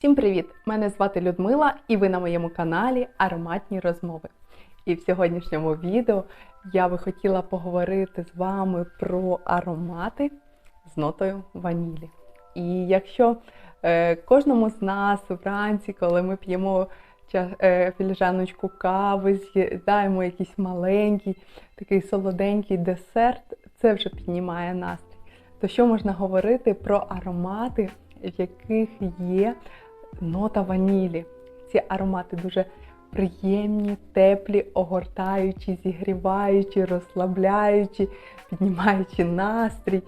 Всім привіт! Мене звати Людмила, і ви на моєму каналі Ароматні розмови. І в сьогоднішньому відео я би хотіла поговорити з вами про аромати з нотою ванілі. І якщо е, кожному з нас вранці, коли ми п'ємо е, філіжаночку кави, з'їдаємо якийсь маленький, такий солоденький десерт, це вже піднімає настрій. То що можна говорити про аромати, в яких є нота ванілі? Ці аромати дуже приємні, теплі, огортаючі, зігріваючі, розслабляючі, піднімаючи настрій.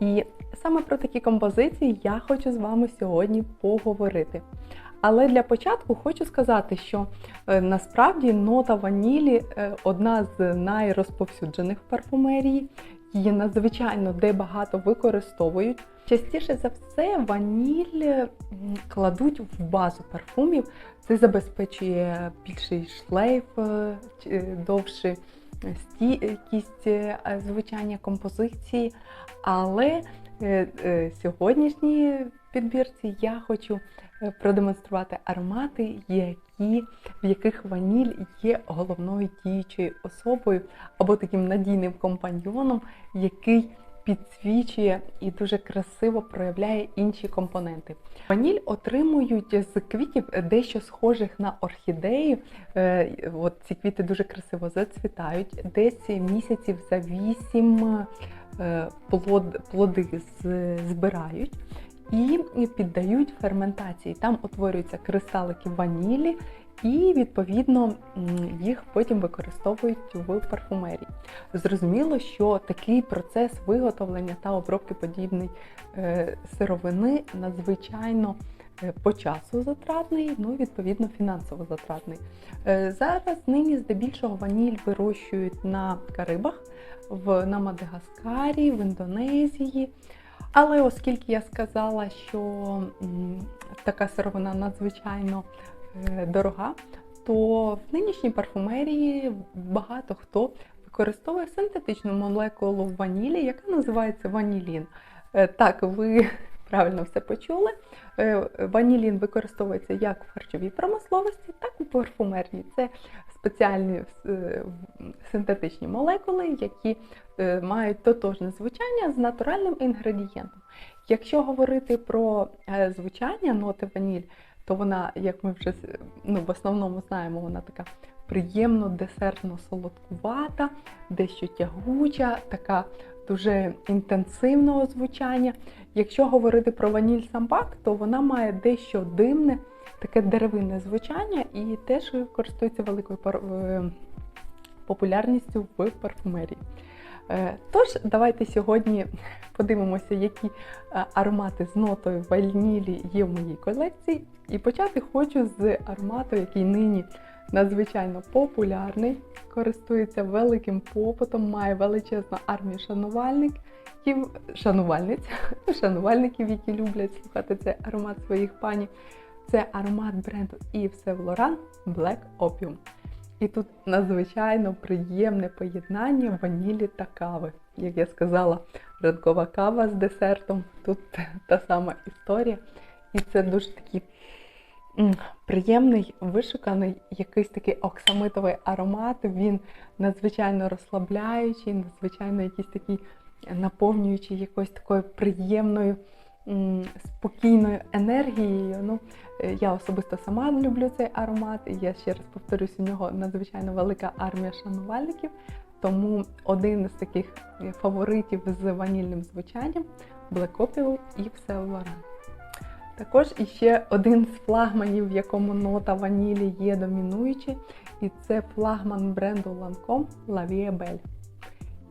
І саме про такі композиції я хочу з вами сьогодні поговорити. Але для початку хочу сказати, що е, насправді нота ванілі е, одна з найрозповсюджених в парфумерії. Її надзвичайно де багато використовують. Частіше за все, ваніль кладуть в базу парфумів. Це забезпечує більший шлейф, е, е, довше стійкість е, звучання композиції. Але сьогоднішній підбірці я хочу продемонструвати аромати, які, в яких ваніль є головною діючою особою або таким надійним компаньйоном, який підсвічує і дуже красиво проявляє інші компоненти. Ваніль отримують з квітів дещо схожих на орхідеї. Е, От ці квіти дуже красиво зацвітають. Десь місяців за вісім е, плод, плоди збирають і піддають ферментації. Там утворюються кристалики ванілі, і відповідно їх потім використовують в парфумерії. Зрозуміло, що такий процес виготовлення та обробки подібної е, сировини надзвичайно е, по часу затратний, ну і відповідно фінансово затратний. Е, Зараз нині здебільшого ваніль вирощують на Карибах, в, на Мадагаскарі, в Індонезії. Але оскільки я сказала, що така сировина надзвичайно е, дорога, то в нинішній парфумерії багато хто використовує синтетичну молекулу ванілі, яка називається ванілін. Е, Так, ви правильно все почули. Е, Ванілін використовується як в харчовій промисловості, так і в парфумерній. Це спеціальні е, синтетичні молекули, які е, мають тотожне звучання з натуральним інгредієнтом. Якщо говорити про звучання ноти ваніль, то вона, як ми вже ну, в основному знаємо, вона така приємно десертно солодкувата, дещо тягуча, така дуже інтенсивного звучання. Якщо говорити про ваніль самбак, то вона має дещо димне, таке деревинне звучання і теж користується великою е, популярністю в парфумерії. Е, Тож, давайте сьогодні подивимося, які е, аромати з нотою ванілі є в моїй колекції. І почати хочу з аромату, який нині надзвичайно популярний, користується великим попитом, має величезну армію шанувальників, шанувальниць, шанувальників, які люблять слухати цей аромат своїх панів. Це аромат бренду Yves Saint Laurent Black Opium. І тут надзвичайно приємне поєднання ванілі та кави. Як я сказала, ранкова кава з десертом. Тут та сама історія. І це дуже такий м, приємний, вишуканий, якийсь такий оксамитовий аромат. Він надзвичайно розслабляючий, надзвичайно якийсь такий наповнюючий якоюсь такою приємною, спокійною енергією. Ну, Е, Я особисто сама люблю цей аромат, і я ще раз повторюсь, у нього надзвичайно велика армія шанувальників. Тому один з таких е, фаворитів з ванільним звучанням Black Opium і Laurent. Також іще один з флагманів, в якому нота ванілі є домінуючий, і це флагман бренду Lancome La Vie Belle.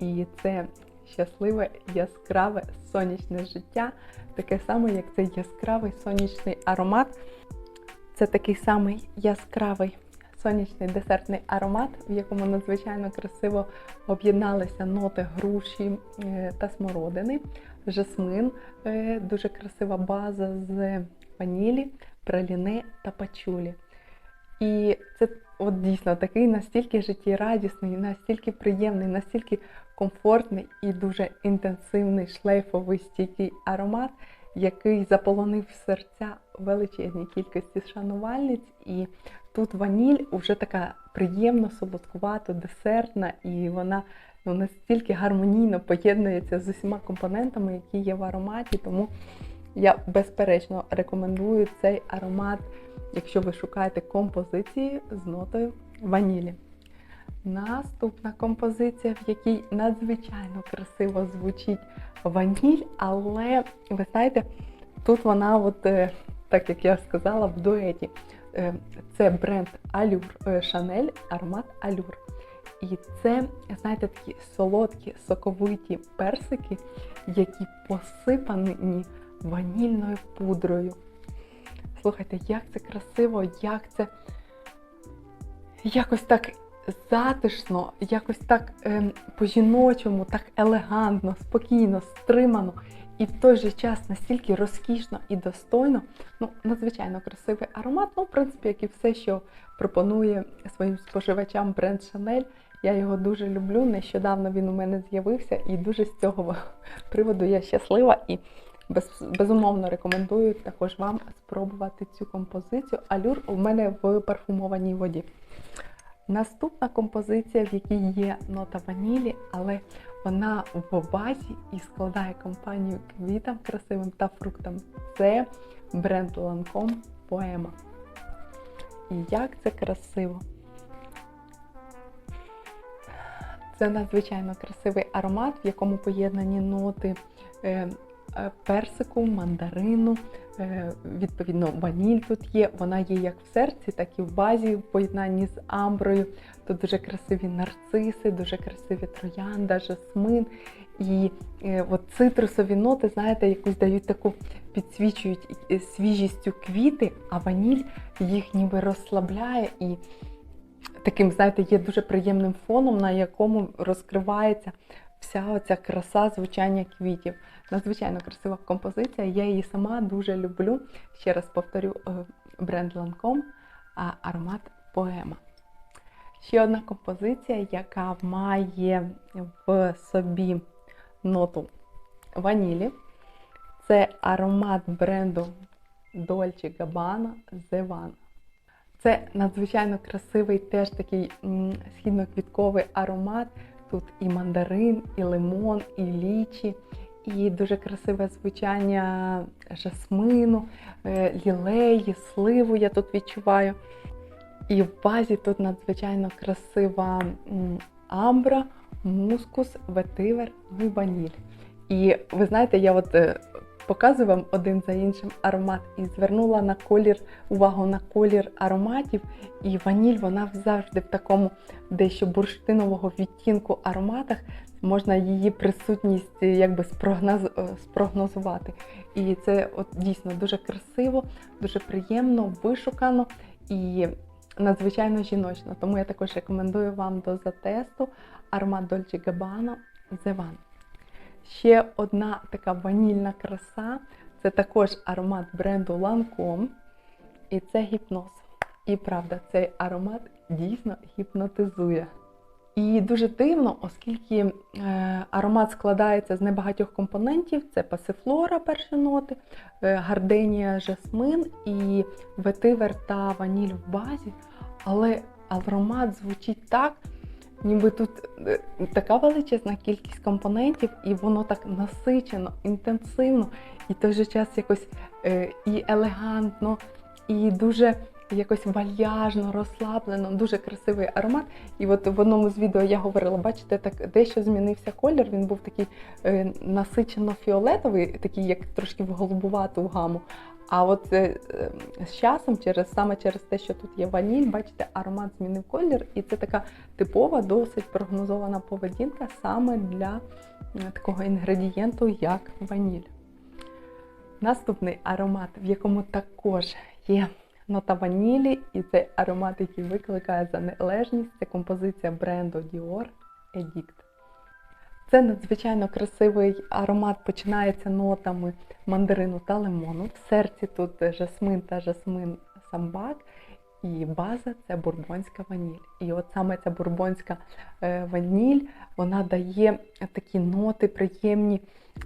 І це щасливе, яскраве сонячне життя, таке саме, як цей яскравий сонячний аромат. Це такий самий яскравий сонячний десертний аромат, в якому надзвичайно красиво об'єдналися ноти груші е, та смородини, жасмин, е, дуже красива база з ванілі, праліни та пачулі. І це от дійсно такий настільки життєрадісний, настільки приємний, настільки комфортний і дуже інтенсивний шлейфовий стійкий аромат, який заполонив серця величезній кількості шанувальниць. І тут ваніль вже така приємно солодкувато, десертна, і вона ну, настільки гармонійно поєднується з усіма компонентами, які є в ароматі. Тому я безперечно рекомендую цей аромат, якщо ви шукаєте композиції з нотою ванілі. Наступна композиція, в якій надзвичайно красиво звучить ваніль, але ви знаєте, тут вона, от, е, так як я сказала, в дуеті. Е, Це бренд Allure, е, Chanel аромат Allure. І це, знаєте, такі солодкі, соковиті персики, які посипані ванільною пудрою. Слухайте, як це красиво, як це якось так затишно, якось так ем, по-жіночому, так елегантно, спокійно, стримано. І в той же час настільки розкішно і достойно, ну, надзвичайно красивий аромат. Ну, в принципі, як і все, що пропонує своїм споживачам бренд Chanel. Я його дуже люблю. Нещодавно він у мене з'явився, і дуже з цього приводу я щаслива і без, безумовно рекомендую також вам спробувати цю композицію. Алюр у мене в парфумованій воді. Наступна композиція, в якій є нота ванілі, але вона в базі і складає компанію квітам красивим та фруктам. Це бренд Lancome Poema. І як це красиво! Це надзвичайно красивий аромат, в якому поєднані ноти е, персику, мандарину, е, відповідно, ваніль тут є. Вона є як в серці, так і в базі, в поєднанні з амброю. Тут дуже красиві нарциси, дуже красиві троянда, жасмин. І е, от цитрусові ноти, знаєте, якусь дають таку підсвічують е, свіжістю квіти, а ваніль їх ніби розслабляє і таким, знаєте, є дуже приємним фоном, на якому розкривається вся оця краса звучання квітів. Надзвичайно красива композиція. Я її сама дуже люблю. Ще раз повторю е, бренд а аромат Поема. Ще одна композиція, яка має в собі ноту ванілі. Це аромат бренду Dolce Gabbana The One. Це надзвичайно красивий, теж такий східно-квітковий аромат. Тут і мандарин, і лимон, і лічі, і дуже красиве звучання жасмину, е, лілеї, сливу я тут відчуваю. І в базі тут надзвичайно красива амбра, мускус, ветивер, ну і ваніль. І ви знаєте, я от е, показую вам один за іншим аромат і звернула на колір увагу на колір ароматів. І ваніль вона завжди в такому дещо бурштинового відтінку ароматах. Можна її присутність якби спрогноз... спрогнозувати. І це от дійсно дуже красиво, дуже приємно, вишукано і надзвичайно жіночно. Тому я також рекомендую вам до затесту аромат Dolce Gabbana The One. Ще одна така ванільна краса це також аромат бренду Lancome. І це гіпноз. І правда, цей аромат дійсно гіпнотизує. І дуже дивно, оскільки е, аромат складається з небагатьох компонентів: це пасифлора, перші ноти, е, гарденія, жасмин і ветивер та ваніль в базі. Але аромат звучить так, ніби тут е, така величезна кількість компонентів, і воно так насичено, інтенсивно, і той же час якось е, і елегантно, і дуже якось вальяжно, розслаблено, дуже красивий аромат. І от в одному з відео я говорила, бачите, так дещо змінився колір. Він був такий е, насичено-фіолетовий, такий, як трошки в голубувату гаму. А от е, з часом, через саме через те, що тут є ваніль, бачите, аромат змінив колір, і це така типова, досить прогнозована поведінка саме для е, такого інгредієнту, як ваніль. Наступний аромат, в якому також є нота ванілі, і цей аромат, який викликає залежність, це композиція бренду Dior Edict. Це надзвичайно красивий аромат, починається нотами мандарину та лимону. В серці тут жасмин та жасмин самбак. І база це бурбонська ваніль. І от саме ця бурбонська е, ваніль вона дає такі ноти приємні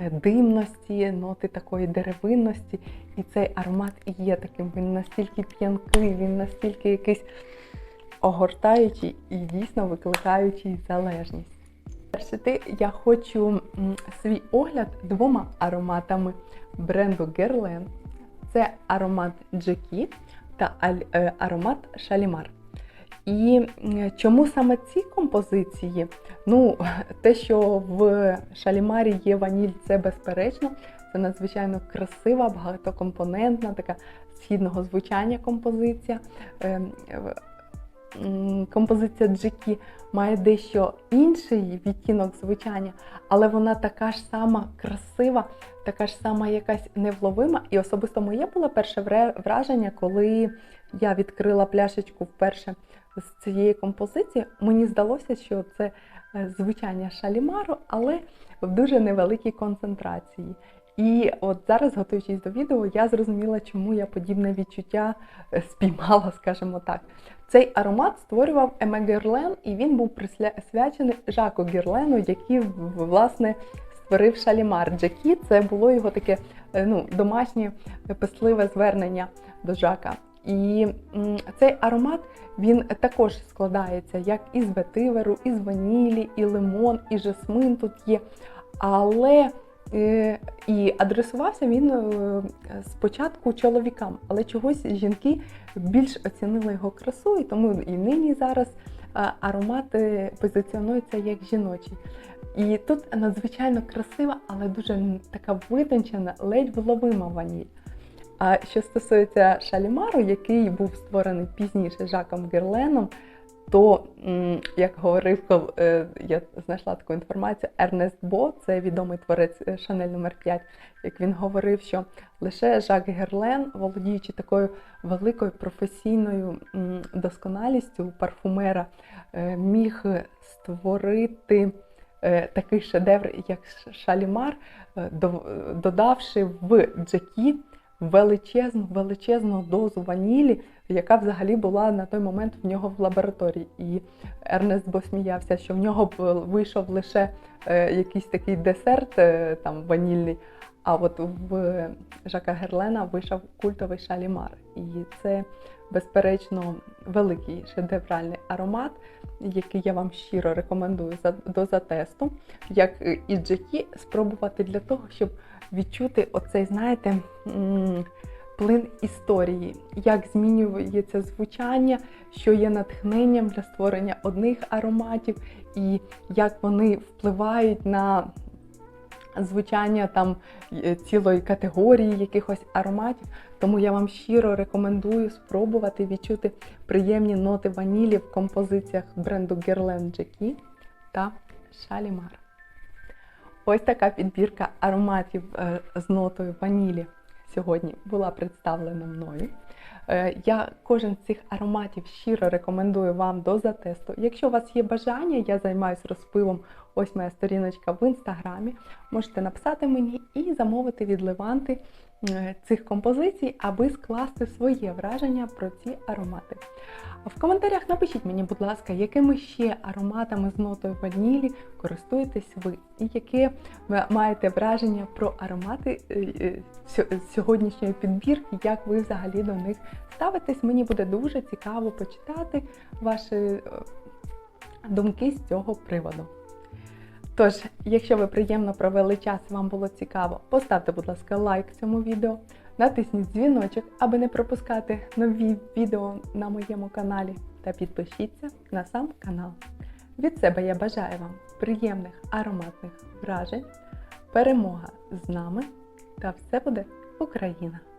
е, димності, ноти такої деревинності. І цей аромат і є таким. Він настільки п'янкий, він настільки якийсь огортаючий і дійсно викликаючий залежність. Завершити я хочу свій огляд двома ароматами бренду Guerlain. Це аромат Джекі та е, аромат Шалімар. І чому саме ці композиції? Ну, те, що в Шалімарі є ваніль, це безперечно. Це надзвичайно красива, багатокомпонентна, така східного звучання композиція. Композиція Джекі має дещо інший відтінок звучання, але вона така ж сама красива, така ж сама якась невловима. І особисто моє було перше враження, коли я відкрила пляшечку вперше з цієї композиції. Мені здалося, що це е, звучання шалімару, але в дуже невеликій концентрації. І от зараз, готуючись до відео, я зрозуміла, чому я подібне відчуття е, спіймала, скажімо так. Цей аромат створював Еме Герлен, і він був присвячений Жаку Герлену, який власне створив Шалімар. Джакі це було його таке е, ну, домашнє писливе звернення до Жака. І цей аромат він також складається як із ветиверу, із ванілі, і лимон, і жасмин тут є. Але і адресувався він е, спочатку чоловікам, але чогось жінки більш оцінили його красу, і тому і нині зараз е, аромат е, позиціонується як жіночий. І тут надзвичайно красива, але дуже така витончена, ледь вловима ваніль. А що стосується шалімару, який був створений пізніше Жаком Герленом, то, як говорив, е, я знайшла таку інформацію, Ернест Бо, це відомий творець е, Шанель номер 5 як він говорив, що лише Жак Герлен, володіючи такою великою професійною досконалістю парфумера, е, міг створити такий шедевр, як Шалімар, додавши в Джекі величезну величезну дозу ванілі, яка взагалі була на той момент в нього в лабораторії. І Ернест Бо сміявся, що в нього вийшов лише е, якийсь такий десерт е, там ванільний. А от в Жака Герлена вийшов культовий шалімар. І це, безперечно, великий шедевральний аромат, який я вам щиро рекомендую до затесту, як і Джекі спробувати для того, щоб відчути оцей, знаєте, плин історії, як змінюється звучання, що є натхненням для створення одних ароматів, і як вони впливають на звучання там е, цілої категорії якихось ароматів. Тому я вам щиро рекомендую спробувати відчути приємні ноти ванілі в композиціях бренду Guerlain Jackie та Shalimar. Ось така підбірка ароматів е, з нотою ванілі сьогодні була представлена мною. Е, Я кожен з цих ароматів щиро рекомендую вам до затесту. Якщо у вас є бажання, я займаюся розпивом. Ось моя сторіночка в інстаграмі. Можете написати мені і замовити від Леванти цих композицій, аби скласти своє враження про ці аромати. В коментарях напишіть мені, будь ласка, якими ще ароматами з нотою ванілі користуєтесь ви, і яке ви маєте враження про аромати е, е, сьо- сьогоднішньої підбірки, як ви взагалі до них ставитесь. Мені буде дуже цікаво почитати ваші е, думки з цього приводу. Тож, якщо ви приємно провели час і вам було цікаво, поставте, будь ласка, лайк цьому відео, натисніть дзвіночок, аби не пропускати нові відео на моєму каналі, та підпишіться на сам канал. Від себе я бажаю вам приємних ароматних вражень, перемога з нами та все буде Україна!